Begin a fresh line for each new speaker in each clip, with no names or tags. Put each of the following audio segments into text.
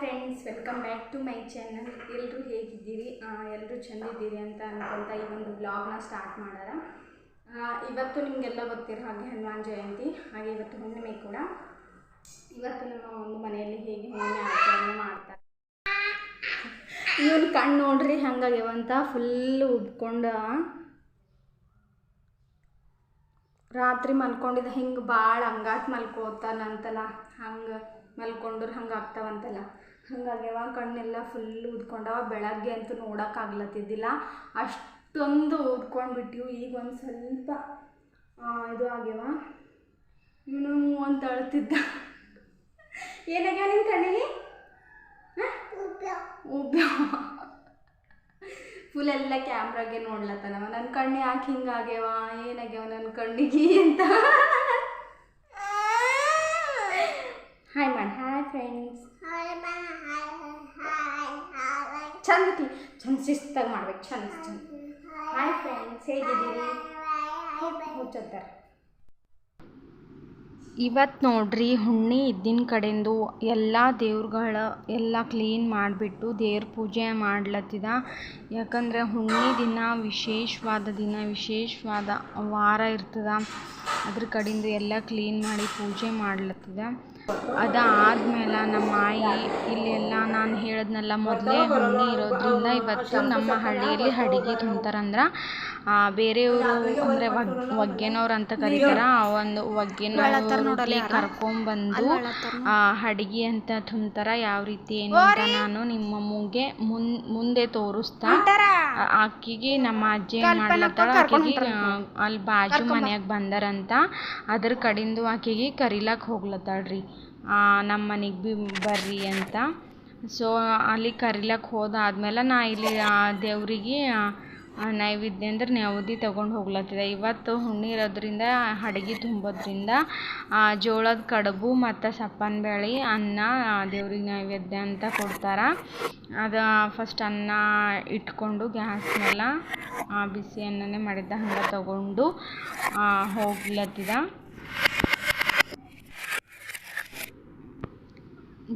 Friends welcome back to my channel ಎಲ್ಲರೂ ಹೇಗಿದ್ದೀರಿ? ಎಲ್ಲರೂ ಚೆಂದಿದ್ದೀರಿ ಅಂತ ಅನ್ಕೊಂತ ಈ ಒಂದು ವ್ಲಾಗ್ನ ಸ್ಟಾರ್ಟ್ ಮಾಡೋಣ. ಇವತ್ತು ನಿಮಗೆಲ್ಲ ಗೊತ್ತಿರೋ ಹಾಗೆ ಹನುಮಾನ್ ಜಯಂತಿ, ಹಾಗೆ ಇವತ್ತು ಹುಣ್ಣಿಮೆ ಕೂಡ. ಇವತ್ತು ನಮ್ಮ ಒಂದು ಮನೆಯಲ್ಲಿ ಹೇಗೆ ಹುಣ್ಣಿಮೆ ಆಚರಣೆ ಮಾಡ್ತಾರೆ. ಇವನು ಕಣ್ಣು ನೋಡ್ರಿ ಹಂಗಾಗ್ಯವಂತ ಫುಲ್ ಉಬ್ಕೊಂಡ ರಾತ್ರಿ ಮಲ್ಕೊಂಡಿದ್ದ, ಹಿಂಗೆ ಭಾಳ ಹಂಗಾಟ್ ಮಲ್ಕೋತಾನಂತಲ್ಲ, ಹಂಗೆ. ಮಲ್ಕೊಂಡ್ರೆ ಹಂಗೆ ಆಗ್ತಾವಂತಲ್ಲ. ಹಂಗಾಗ್ಯವ ಕಣ್ಣೆಲ್ಲ ಫುಲ್ ಉದ್ಕೊಂಡವ ಬೆಳಗ್ಗೆ ಅಂತೂ ನೋಡೋಕ್ಕಾಗ್ಲತ್ತಿದ್ದಿಲ್ಲ ಅಷ್ಟೊಂದು ಉದ್ಕೊಂಡ್ಬಿಟ್ಟಿವು ಈಗ ಒಂದು ಸ್ವಲ್ಪ ಇದು ಆಗ್ಯವ. ಇವನು ಅಂತ ಅಳ್ತಿದ್ದ. ಏನಾಗ್ಯಾವ ನಿನ್ನ ಕಣ್ಣಿಗೆ? ಉಬ್ಬ್ಯ. ಫುಲ್ ಎಲ್ಲ ಕ್ಯಾಮ್ರಾಗೆ ನೋಡ್ಲತ್ತನವ. ನನ್ನ ಕಣ್ಣು ಯಾಕೆ ಹಿಂಗಾಗ್ಯವ ಏನಾಗ್ಯವ ನನ್ನ ಕಣ್ಣಿಗೆ ಅಂತ. ಹಾಯ್ ಮಾಡಿ ಹಾಯ್ ಫ್ರೆಂಡ್ಸ್ ಚಂದ ಚಂದ ಶಿಸ್ತಾಗಿ ಮಾಡ್ಬೇಕು ಚಂದ ಚಂದ ಹಾಯ್ ಫ್ರೆಂಡ್ಸ್ ಹೇಗಿದ್ದೀರಿ ಹುಚ್ಚತ್ತಾರೆ
ಇವತ್ತು ನೋಡ್ರಿ ಹುಣ್ಣಿ ಇದ್ದಿನ ಕಡೆಂದು ಎಲ್ಲ ದೇವ್ರುಗಳ ಎಲ್ಲ ಕ್ಲೀನ್ ಮಾಡಿಬಿಟ್ಟು ದೇವ್ರ ಪೂಜೆ ಮಾಡ್ಲತ್ತಿದ. ಯಾಕಂದರೆ ಹುಣ್ಣಿ ದಿನ ವಿಶೇಷವಾದ ದಿನ ವಿಶೇಷವಾದ ವಾರ ಇರ್ತದ. ಅದ್ರ ಕಡೆಂದು ಎಲ್ಲ ಕ್ಲೀನ್ ಮಾಡಿ ಪೂಜೆ ಮಾಡ್ಲತ್ತಿದ. ಅದಾದ್ಮೇಲೆ ನಮ್ಮ ಆಯಿ ಇಲ್ಲೆಲ್ಲ ನಾನು ಹೇಳಿದ್ನಲ್ಲ ಮೊದಲೇ ಹುಣ್ಣಿ ಇರೋದ್ರಿಂದ ಇವತ್ತು ನಮ್ಮ ಹಳ್ಳಿಯಲ್ಲಿ ಅಡಿಗೆ ತಿಂತಾರಂದ್ರೆ ಬೇರೆಯವರು ಅಂದರೆ ಒಗ್ ಒಗ್ಗೆನವ್ರು ಅಂತ ಕರೀತಾರೆ ಆ ಒಂದು ಒಗ್ಗೆನವ್ರಿಗೆ ಕರ್ಕೊಂಬಂದು ಆ ಅಡಿಗೆ ಅಂತ ತುಂಬ್ತಾರ ಯಾವ ರೀತಿ ಏನು ಅಂತ ನಾನು ನಿಮ್ಮ ಮುಂಗೆ ಮುನ್ ಮುಂದೆ ತೋರಿಸ್ತಾ ಆಕಿಗೆ ನಮ್ಮ ಅಜ್ಜಿ ಏನ್ ಮಾಡ್ಲತ್ತಾಳ ಆಕಿಗೆ ಅಲ್ಲಿ ಬಾಜು ಮನೆಯಾಗ ಬಂದಾರಂತ ಅದ್ರ ಕಡಿಂದು ಆಕಿಗೆ ಕರಿಲಕ್ಕೆ ಹೋಗ್ಲತ್ತಾಳ್ರಿ. ನಮ್ಮ ಮನೆಗೆ ಭೀ ಬರ್ರಿ ಅಂತ. ಸೊ ಅಲ್ಲಿ ಕರಿಲಕ್ಕೆ ಹೋದಾದ್ಮೇಲೆ ನಾ ಇಲ್ಲಿ, ಆ, ದೇವರಿಗೆ ನೈವೇದ್ಯ ಅಂದ್ರೆ ನೆವದಿ ತೊಗೊಂಡು ಹೋಗ್ಲತ್ತಿದೆ. ಇವತ್ತು ಹುಣ್ಣಿ ಇರೋದ್ರಿಂದ, ಅಡುಗೆ ತುಂಬೋದ್ರಿಂದ ಜೋಳದ ಕಡುಬು ಮತ್ತು ಸಪ್ಪನ ಬೇಳೆ ಅನ್ನ ದೇವ್ರಿಗೆ ನೈವೇದ್ಯ ಅಂತ ಕೊಡ್ತಾರೆ. ಅದು ಫಸ್ಟ್ ಅನ್ನ ಇಟ್ಕೊಂಡು ಗ್ಯಾಸ್ ಮೇಲೆ ಬಿಸಿ ಅನ್ನನೇ ಮಾಡಿದ್ದ ಹಂಗೆ ತಗೊಂಡು ಹೋಗ್ಲತ್ತಿದ.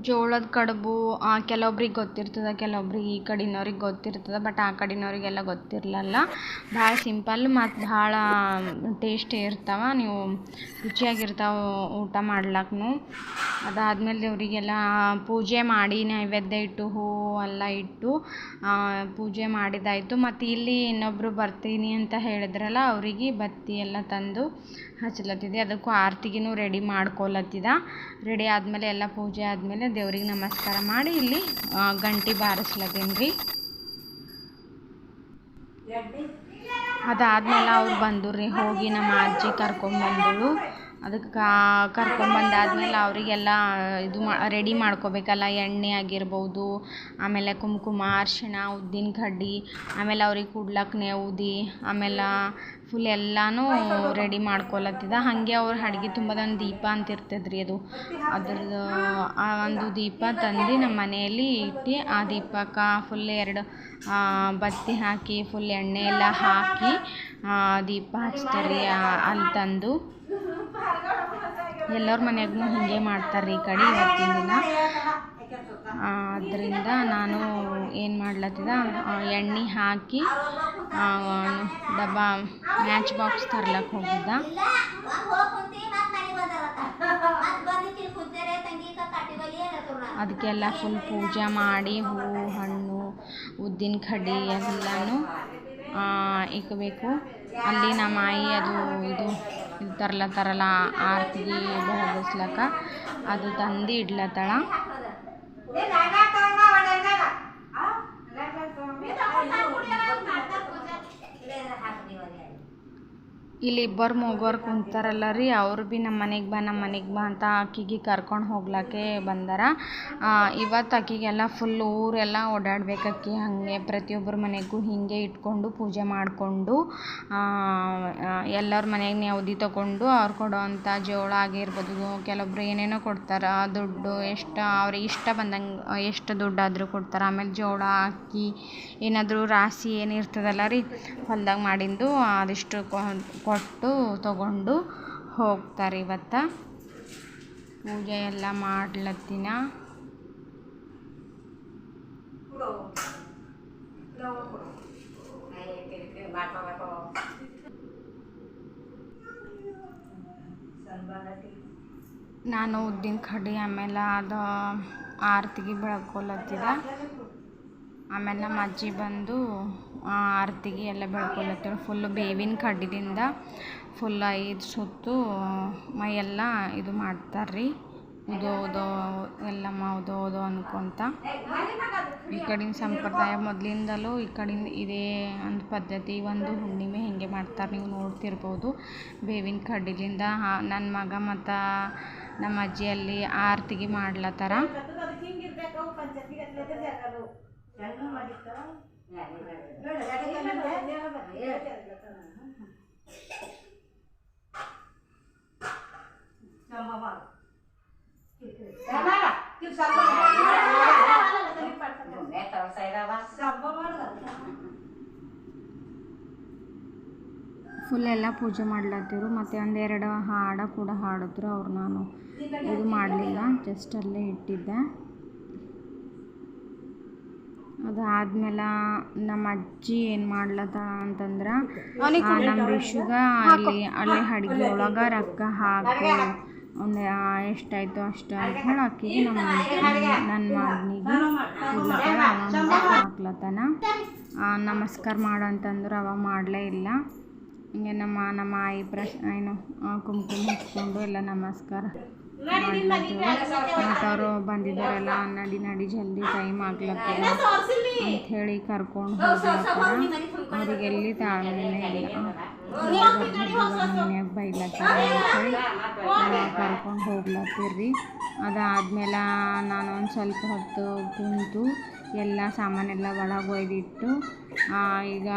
ಜೋಳದ ಕಡುಬು ಕೆಲವೊಬ್ರಿಗೆ ಗೊತ್ತಿರ್ತದೆ, ಕೆಲವೊಬ್ರಿಗೆ ಈ ಕಡಿನವ್ರಿಗೆ ಗೊತ್ತಿರ್ತದೆ ಬಟ್ ಆ ಕಡಿನವ್ರಿಗೆಲ್ಲ ಗೊತ್ತಿರಲ್ಲ ಭಾಳ ಸಿಂಪಲ್ ಮತ್ತು ಭಾಳ ಟೇಸ್ಟಿ ಇರ್ತಾವೆ. ನೀವು ರುಚಿಯಾಗಿರ್ತಾವೆ ಊಟ ಮಾಡ್ಲಕ್ಕೂ ಅದಾದ್ಮೇಲೆ ದೇವರಿಗೆಲ್ಲ ಪೂಜೆ ಮಾಡಿ ನೈವೇದ್ಯ ಇಟ್ಟು ಹೂವು ಎಲ್ಲ ಇಟ್ಟು ಪೂಜೆ ಮಾಡಿದಾಯಿತು. ಮತ್ತು ಇಲ್ಲಿ ಇನ್ನೊಬ್ಬರು ಬರ್ತೀನಿ ಅಂತ ಹೇಳಿದ್ರಲ್ಲ, ಅವರಿಗೆ ಬತ್ತಿ ಎಲ್ಲ ತಂದು ಹಚ್ಲತ್ತಿದೆ ಅದಕ್ಕೂ ಆರತಿಗೂ ರೆಡಿ ಮಾಡ್ಕೊಲತ್ತಿದ. ರೆಡಿ ಆದಮೇಲೆ ಎಲ್ಲ ಪೂಜೆ ಆದಮೇಲೆ ದೇವ್ರಿಗೆ ನಮಸ್ಕಾರ ಮಾಡಿ ಇಲ್ಲಿ ಗಂಟೆ ಬಾರಿಸ್ಲತ್ತೀನಿ. ರೀ ಅದಾದ್ಮೇಲೆ ಅವ್ರು ಬಂದರು ರೀ, ಹೋಗಿ ನಮ್ಮ ಅಜ್ಜಿ ಕರ್ಕೊಂಬಂದಳು ಅದಕ್ಕೆ ಕರ್ಕೊಂಬಂದಾದ್ಮೇಲೆ ಅವರಿಗೆಲ್ಲ ಇದು ಮಾ ರೆಡಿ ಮಾಡ್ಕೋಬೇಕಲ್ಲ, ಎಣ್ಣೆ ಆಗಿರ್ಬೋದು, ಆಮೇಲೆ ಕುಂಕುಮ, ಅರ್ಶಿಣ, ಉದ್ದಿನ ಕಡ್ಡಿ, ಆಮೇಲೆ ಅವ್ರಿಗೆ ಕುಡ್ಲಕ್ಕೆ ನೆವುದಿ, ಆಮೇಲೆ ಫುಲ್ ಎಲ್ಲನೂ ರೆಡಿ ಮಾಡ್ಕೊಳತ್ತಿದ. ಹಾಗೆ ಅವ್ರ ಅಡ್ಗೆ ತುಂಬದೊಂದು ದೀಪ ಅಂತ ಇರ್ತದೆ ಅದು. ಅದ್ರದ್ದು ಆ ಒಂದು ದೀಪ ತಂದು ನಮ್ಮ ಮನೆಯಲ್ಲಿ ಇಟ್ಟು ಆ ದೀಪಕ್ಕೆ ಫುಲ್ ಎರಡು ಬತ್ತಿ ಹಾಕಿ ಫುಲ್ ಎಣ್ಣೆ ಎಲ್ಲ ಹಾಕಿ ದೀಪ ಹಚ್ತಾರೆ ರೀ ಅಲ್ಲಿ ತಂದು. ಎಲ್ಲರ ಮನೆಯಾಗೂ ಹೀಗೆ ಮಾಡ್ತಾರೆ ರೀ ಈ ಕಡೆ ಇವತ್ತಿನ ದಿನ. ಅದರಿಂದ ನಾನು ಏನು ಮಾಡ್ಲತ್ತಿದ? ಎಣ್ಣೆ ಹಾಕಿ ಡಬ್ಬಾ, ಮ್ಯಾಚ್ ಬಾಕ್ಸ್ ತರ್ಲಕ್ಕೆ ಹೋಗಿದ್ದ. ಅದಕ್ಕೆಲ್ಲ ಫುಲ್ ಪೂಜೆ ಮಾಡಿ ಹೂವು ಹಣ್ಣು, ಉದ್ದಿನ ಕಡ್ಡಿ ಎಲ್ಲನೂ ಇಕ್ಕಬೇಕು ಅಲ್ಲಿ ನಮ್ಮ ಆಯಿ ಅದು ಇದು ಇದು ತರ್ಲತ್ತಾರಲ್ಲ ಆರತಿಗೆ ಬೆಳಗಿಸ್ಲಕ್ಕ ಅದು ತಂದು ಇಡ್ಲತ್ತಾಳ ಇಲ್ಲಿ ಇಬ್ಬರು ಮೂವರು ಕುಂತಾರಲ್ಲ ರೀ ಅವ್ರು ಭೀ ನಮ್ಮ ಮನೆಗೆ ಬಾ ನಮ್ಮ ಮನೆಗೆ ಬಾ ಅಂತ ಆಕಿಗೆ ಕರ್ಕೊಂಡು ಹೋಗ್ಲಕ್ಕೆ ಬಂದಾರ. ಇವತ್ತು ಆಕಿಗೆಲ್ಲ ಫುಲ್ ಊರೆಲ್ಲ ಓಡಾಡ್ಬೇಕು ಆಕಿ ಹಾಗೆ ಪ್ರತಿಯೊಬ್ಬರ ಮನೆಗೂ ಹೀಗೆ ಇಟ್ಕೊಂಡು ಪೂಜೆ ಮಾಡಿಕೊಂಡು ಎಲ್ಲರ ಮನೆಗೆ ನೆವದಿ ತಗೊಂಡು ಅವ್ರು ಕೊಡೋವಂಥ ಜೋಳ ಆಗಿರ್ಬೋದು ಕೆಲವೊಬ್ರು ಏನೇನೋ ಕೊಡ್ತಾರೆ, ದುಡ್ಡು ಎಷ್ಟು ಅವ್ರಿಗೆ ಇಷ್ಟ ಬಂದಂಗೆ, ಎಷ್ಟು ದುಡ್ಡಾದರೂ ಕೊಡ್ತಾರೆ. ಆಮೇಲೆ ಜೋಳ, ಅಕ್ಕಿ, ಏನಾದರೂ ರಾಶಿ ಏನಿರ್ತದಲ್ಲ ರೀ, ಹೊಲ್ದಾಗ ಮಾಡಿದ್ದು ಅದಿಷ್ಟು ಕೊಟ್ಟು ತಗೊಂಡು ಹೋಗ್ತಾರೆ ಇವತ್ತು. ಪೂಜೆ ಎಲ್ಲ ಮಾಡ್ಲತ್ತಿನ. ನಾನು ಉದ್ದಿನ ಕಡ್ಡಿ, ಆಮೇಲೆ ಅದು ಆರತಿಗೆ ಬೆಳ್ಕೊಲತ್ತಿದ ಆಮೇಲೆ ನಮ್ಮ ಅಜ್ಜಿ ಬಂದು ಆರತಿಗೆ ಎಲ್ಲ ಬೆಳ್ಕೊಲತ್ತಿರು ಫುಲ್ ಬೇವಿನ ಕಡ್ಡಿದಿಂದ ಫುಲ್ ಐದು ಸುತ್ತು ಮೈಯೆಲ್ಲ ಇದು ಮಾಡ್ತಾರೆ ರೀ ಎಲ್ಲ ಎಲ್ಲಮ್ಮ ಹೌದು ಅನ್ಕೊತ. ಈ ಕಡಿನ ಸಂಪ್ರದಾಯ ಮೊದಲಿಂದಲೂ ಈ ಕಡಿಂದ ಇದೇ ಒಂದು ಪದ್ಧತಿ, ಒಂದು ಹುಣ್ಣಿಮೆ ಹೇಗೆ ಮಾಡ್ತಾರೆ. ನೀವು ನೋಡ್ತಿರ್ಬೋದು ಬೇವಿನ ಕಡ್ಡಿಲಿಂದ. ನನ್ನ ಮಗ ಮತ್ತು ನಮ್ಮ ಅಜ್ಜಿ ಅಲ್ಲಿ ಆರತಿಗೆ ಮಾಡ್ಲತ್ತಾರ. ಫುಲ್ ಎಲ್ಲ ಪೂಜೆ ಮಾಡ್ಲತ್ತಿರು ಮತ್ತು ಒಂದೆರಡು ಹಾಡು ಕೂಡ ಹಾಡಿದ್ರು, ಅವ್ರು ನಾನು ಇದು ಮಾಡಲಿಲ್ಲ ಜಸ್ಟ್ ಅಲ್ಲೇ ಇಟ್ಟಿದ್ದೆ. ಅದಾದ್ಮೇಲೆ ನಮ್ಮ ಅಜ್ಜಿ ಏನು ಮಾಡ್ಲತ್ತ ಅಂತಂದ್ರೆ ನಮ್ಮ ಋಷಿಗ ಅಲ್ಲಿ ಅಲ್ಲಿ ಅಡ್ಗೆ ಒಳಗೆ ರೊಕ್ಕ ಹಾಕಿ ಒಂದು ಎಷ್ಟಾಯಿತು ಅಷ್ಟು ಅಂತ ಹೇಳಿ ಆಕಿಗೆ ನಮ್ಮ ನನ್ನ ಮಗನಿಗೆ ಹಾಕ್ಲತ್ತನ ನಮಸ್ಕಾರ ಮಾಡು ಅಂತಂದ್ರೆ ಅವ ಮಾಡಲೇ ಇಲ್ಲ. ಹಿಂಗೆ ನಮ್ಮ ನಮ್ಮ ಆಯಿ ಪ್ರಶ್ ಏನು ಕುಂಕುಮ ಹಚ್ಕೊಂಡು ಎಲ್ಲ ನಮಸ್ಕಾರ. ಮತ್ತು ಅವರು ಬಂದಿದ್ದಾರೆಲ್ಲ ನಡಿ ನಡಿ ಜಲ್ದಿ ಟೈಮ್ ಆಗ್ಲತ್ತಲ್ಲ ಅಂತ ಹೇಳಿ ಕರ್ಕೊಂಡು ಹೋಗ್ಲತ್ತಾರ ಅವ್ರಿಗೆ ಎಲ್ಲಿ ತಾಳ್ಮೆನೇ ಇಲ್ಲ. ಮನ್ಯಾಗ ಬೈಲತ್ತಾರ ಹೇಳಿ ಕರ್ಕೊಂಡು ಹೋಗ್ಲತ್ತೀರಿ. ಅದಾದ್ಮೇಲೆ ನಾನು ಒಂದು ಸ್ವಲ್ಪ ಹೊತ್ತು ಕುಂತು ಎಲ್ಲ ಸಾಮಾನೆಲ್ಲ ಒಳಗೆ ಒಯ್ದಿಟ್ಟು ಈಗ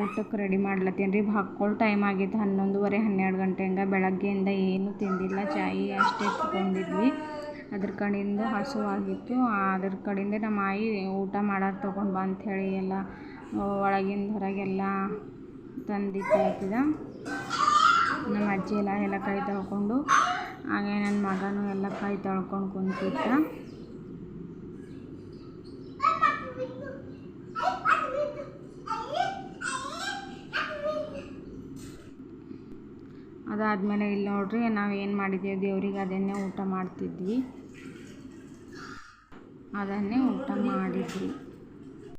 ಊಟಕ್ಕೆ ರೆಡಿ ಮಾಡ್ಲತ್ತೀನಿ ರೀ. ಹಾಕ್ಕೊಳ್ಳೋ ಟೈಮ್ ಆಗಿತ್ತು, ಹನ್ನೊಂದುವರೆ, ಹನ್ನೆರಡು ಗಂಟೆ ಹಂಗೆ ಬೆಳಗ್ಗೆಯಿಂದ ಏನೂ ತಿಂದಿಲ್ಲ. ಚಾಯಿ ಅಷ್ಟೇ ತೊಗೊಂಡಿದ್ವಿ ಅದ್ರ ಕಡೆಯಿಂದ ಹಸುವಾಗಿತ್ತು ಅದ್ರ ಕಡೆಯಿಂದ ನಮ್ಮ ಆಯಿ ಊಟ ಮಾಡೋದು ತೊಗೊಂಡು ಬಾ ಅಂಥೇಳಿ ಎಲ್ಲ, ಒಳಗಿಂದ ಹೊರಗೆಲ್ಲ ತಂದಿಟ್ಟಾಕಿದ ನಮ್ಮ ಅಜ್ಜಿ ಎಲ್ಲ ಎಲ್ಲ ಕೈ ತೊಳ್ಕೊಂಡು, ಹಾಗೆ ನನ್ನ ಮಗನೂ ಎಲ್ಲ ಕೈ ತೊಳ್ಕೊಂಡು ಕುಂತಿದ್ದ. ಅದಾದಮೇಲೆ ಇಲ್ಲಿ ನೋಡ್ರಿ ನಾವು ಏನು ಮಾಡಿದ್ದೀವಿ ದೇವ್ರಿಗೆ ಅದನ್ನೇ ಊಟ ಮಾಡ್ತಿದ್ವಿ. ಅದನ್ನೇ ಊಟ ಮಾಡಿದ್ವಿ.